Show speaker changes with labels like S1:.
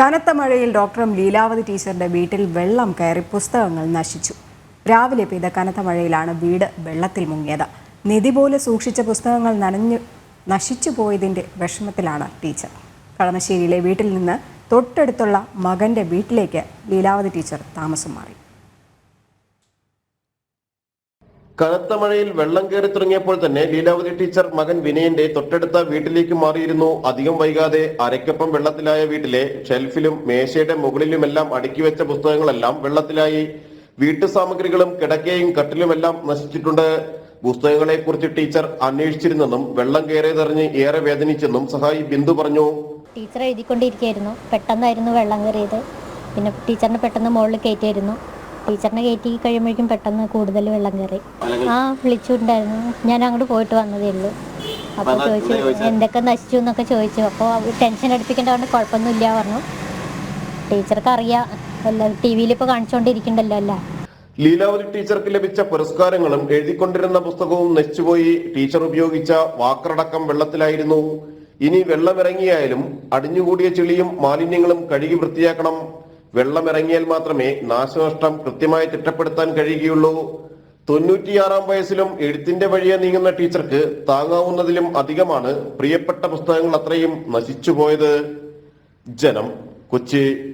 S1: കനത്ത മഴയിൽ ഡോക്ടറും ലീലാവതി ടീച്ചറുടെ വീട്ടിൽ വെള്ളം കയറി പുസ്തകങ്ങൾ നശിച്ചു. രാവിലെ പെയ്ത കനത്ത മഴയിലാണ് വീട് വെള്ളത്തിൽ മുങ്ങിയത്. നിധി പോലെ സൂക്ഷിച്ച പുസ്തകങ്ങൾ നനഞ്ഞു നശിച്ചു പോയതിന്റെ വിഷമത്തിലാണ് ടീച്ചർ. കളമശ്ശേരിയിലെ വീട്ടിൽ നിന്ന് തൊട്ടടുത്തുള്ള മകന്റെ വീട്ടിലേക്ക് ലീലാവതി ടീച്ചർ താമസം മാറി.
S2: കനത്ത മഴയിൽ വെള്ളം കയറി തുടങ്ങിയപ്പോൾ തന്നെ ലീലാവതി ടീച്ചർ മകൻ വിനയന്റെ തൊട്ടടുത്ത വീട്ടിലേക്ക് മാറിയിരുന്നു. അധികം വൈകാതെ അരയ്ക്കൊപ്പം വെള്ളത്തിലായ വീട്ടിലെ ഷെൽഫിലും മേശയുടെ മുകളിലുമെല്ലാം അടുക്കി വെച്ച പുസ്തകങ്ങളെല്ലാം വെള്ളത്തിലായി. വീട്ടു സാമഗ്രികളും കിടക്കയും കട്ടിലുമെല്ലാം നശിച്ചിട്ടുണ്ട്. പുസ്തകങ്ങളെ കുറിച്ച് ടീച്ചർ അന്വേഷിച്ചിരുന്നെന്നും വെള്ളം കയറിയതറിഞ്ഞ് ഏറെ വേദനിച്ചെന്നും സഹായി ബിന്ദു പറഞ്ഞു.
S3: ടീച്ചർ എഴുതിക്കൊണ്ടിരിക്കുകയായിരുന്നു. പെട്ടെന്നായിരുന്നു വെള്ളം കയറിയത്. പിന്നെ ടീച്ചറിനെ പെട്ടെന്ന് മുകളിൽ കയറ്റിയായിരുന്നു ടീച്ചറിനെ കയറ്റി കഴിയുമ്പോഴേക്കും പെട്ടെന്ന് കൂടുതൽ വെള്ളം കയറി. ആ വിളിച്ചിട്ടുണ്ടായിരുന്നു. ഞാൻ അങ്ങോട്ട് പോയിട്ട് വന്നതേ ഉള്ളൂ. അപ്പോൾ ചോദിച്ചു എന്തൊക്കെ നശിച്ചു എന്നൊക്കെ ചോദിച്ചു. അപ്പോൾ ടെൻഷൻ അടുപ്പിക്കേണ്ടതുകൊണ്ട് കുഴപ്പമൊന്നുമില്ല പറഞ്ഞു. ടീച്ചർക്ക് അറിയാം എല്ലാം ടി വിയിൽ ഇപ്പോൾ കാണിച്ചുകൊണ്ടിരിക്കണ്ടല്ലോ അല്ല
S2: ലീലാവതി ടീച്ചർക്ക് ലഭിച്ച പുരസ്കാരങ്ങളും എഴുതിക്കൊണ്ടിരുന്ന പുസ്തകവും നശിച്ചുപോയി. ടീച്ചർ ഉപയോഗിച്ച വാക്കറടക്കം വെള്ളത്തിലായിരുന്നു. ഇനി വെള്ളമിറങ്ങിയായാലും അടിഞ്ഞുകൂടിയ ചെളിയും മാലിന്യങ്ങളും കഴുകി വൃത്തിയാക്കണം. വെള്ളമിറങ്ങിയാൽ മാത്രമേ നാശനഷ്ടം കൃത്യമായി തിട്ടപ്പെടുത്താൻ കഴിയുകയുള്ളൂ. തൊണ്ണൂറ്റിയാറാം വയസ്സിലും എഴുത്തിന്റെ വഴിയെ നീങ്ങുന്ന ടീച്ചർക്ക് താങ്ങാവുന്നതിലും അധികമാണ് പ്രിയപ്പെട്ട പുസ്തകങ്ങൾ അത്രയും നശിച്ചുപോയത്. ജനം കൊച്ചി.